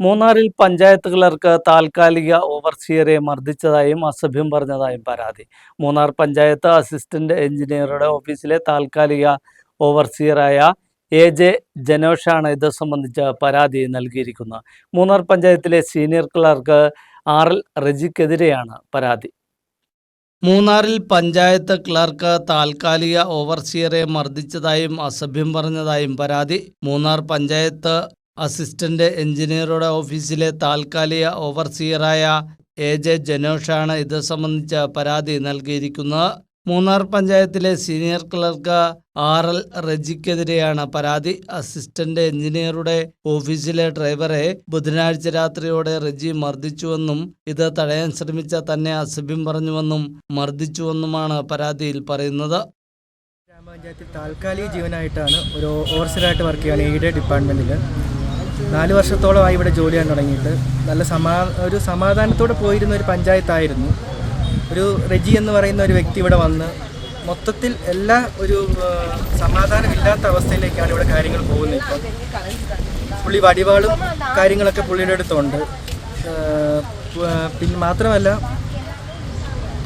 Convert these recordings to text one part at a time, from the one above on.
മൂന്നാറിൽ പഞ്ചായത്ത് ക്ലർക്ക് താൽക്കാലിക ഓവർസിയറെ മർദ്ദിച്ചതായും അസഭ്യം പറഞ്ഞതായും പരാതി. മൂന്നാർ പഞ്ചായത്ത് അസിസ്റ്റന്റ് എഞ്ചിനീയറുടെ ഓഫീസിലെ താൽക്കാലിക ഓവർസിയറായ എ ജെ ജനോഷാണ് ഇത് സംബന്ധിച്ച് പരാതി നൽകിയിരിക്കുന്നത്. മൂന്നാർ പഞ്ചായത്തിലെ സീനിയർ ക്ലർക്ക് ആർ എൽ റജിക്കെതിരെയാണ് പരാതി. മൂന്നാറിൽ പഞ്ചായത്ത് ക്ലർക്ക് താൽക്കാലിക ഓവർസിയറെ മർദ്ദിച്ചതായും അസഭ്യം പറഞ്ഞതായും പരാതി. മൂന്നാർ പഞ്ചായത്ത് അസിസ്റ്റന്റ് എഞ്ചിനീയറുടെ ഓഫീസിലെ താൽക്കാലിക ഓവർസിയറായ എ ജെ ജനോഷാണ് ഇത് സംബന്ധിച്ച പരാതി നൽകിയിരിക്കുന്നത്. മൂന്നാർ പഞ്ചായത്തിലെ സീനിയർ ക്ലർക്ക് ആർ എൽ റജിക്കെതിരെയാണ് പരാതി. അസിസ്റ്റന്റ് എഞ്ചിനീയറുടെ ഓഫീസിലെ ഡ്രൈവറെ ബുധനാഴ്ച രാത്രിയോടെ റജി മർദ്ദിച്ചുവെന്നും ഇത് തടയാൻ ശ്രമിച്ച തന്നെ അസഭ്യം പറഞ്ഞുവെന്നും മർദ്ദിച്ചുവെന്നുമാണ് പരാതിയിൽ പറയുന്നത്. ഗ്രാമപഞ്ചായത്തിൽ താൽക്കാലിക ജീവനായിട്ടാണ് ഒരു ഓവർസറായിട്ട് വർക്ക് ചെയ്യുകയാണ് എയ്ഡഡ് ഡിപ്പാർട്ട്മെന്റിൽ നാല് വർഷത്തോളമായി ഇവിടെ ജോലി ചെയ്യാൻ തുടങ്ങിയിട്ട്. നല്ല സമാ ഒരു സമാധാനത്തോടെ പോയിരുന്ന ഒരു പഞ്ചായത്തായിരുന്നു. ഒരു റെജി എന്ന് പറയുന്ന ഒരു വ്യക്തി ഇവിടെ വന്ന് മൊത്തത്തിൽ എല്ലാ ഒരു സമാധാനമില്ലാത്ത അവസ്ഥയിലേക്കാണ് ഇവിടെ കാര്യങ്ങൾ പോകുന്നത് ഇപ്പം. പുള്ളി വടിവാളും കാര്യങ്ങളൊക്കെ പുള്ളിയുടെ അടുത്തുണ്ട്. പിന്നെ മാത്രമല്ല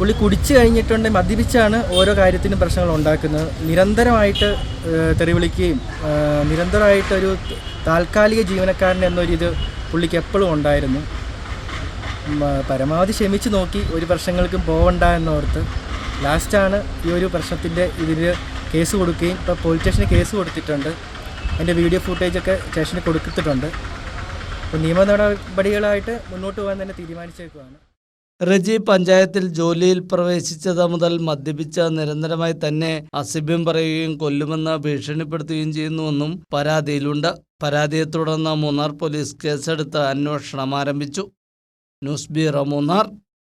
പുള്ളി കുടിച്ചു കഴിഞ്ഞിട്ടുണ്ട് മദ്യപിച്ചാണ് ഓരോ കാര്യത്തിനും പ്രശ്നങ്ങൾ ഉണ്ടാക്കുന്നത്. നിരന്തരമായിട്ട് ഏഹ്, തെറി വിളിക്കുകയും ഒരു താൽക്കാലിക ജീവനക്കാരൻ എന്നൊരിത് പുള്ളിക്ക് എപ്പോഴും ഉണ്ടായിരുന്നു. പരമാവധി ക്ഷമിച്ച് നോക്കി ഒരു പ്രശ്നങ്ങൾക്കും പോവണ്ട എന്നോർത്ത് ലാസ്റ്റാണ് ഈ ഒരു പ്രശ്നത്തിന്റെ ഇതിൽ കേസ് കൊടുക്കുകയും ഇപ്പോൾ പോലീസ് സ്റ്റേഷന് കേസ് കൊടുത്തിട്ടുണ്ട്. അതിന്റെ വീഡിയോ ഫുട്ടേജൊക്കെ സ്റ്റേഷനിൽ കൊടുത്തിട്ടുണ്ട്. അപ്പോൾ നിയമ നടപടികളായിട്ട് മുന്നോട്ട് പോകാൻ തന്നെ തീരുമാനിച്ചേക്കുവാണ്. റജി പഞ്ചായത്തിൽ ജോലിയിൽ പ്രവേശിച്ചത് മുതൽ മദ്യപിച്ച നിരന്തരമായി തന്നെ അസഭ്യം പറയുകയും കൊല്ലുമെന്ന് ഭീഷണിപ്പെടുത്തുകയും ചെയ്യുന്നുവെന്നും പരാതിയിലുണ്ട്. പരാതിയെ തുടർന്ന് മൂന്നാർ പോലീസ് കേസെടുത്ത് അന്വേഷണം ആരംഭിച്ചു. News bureau Munnar.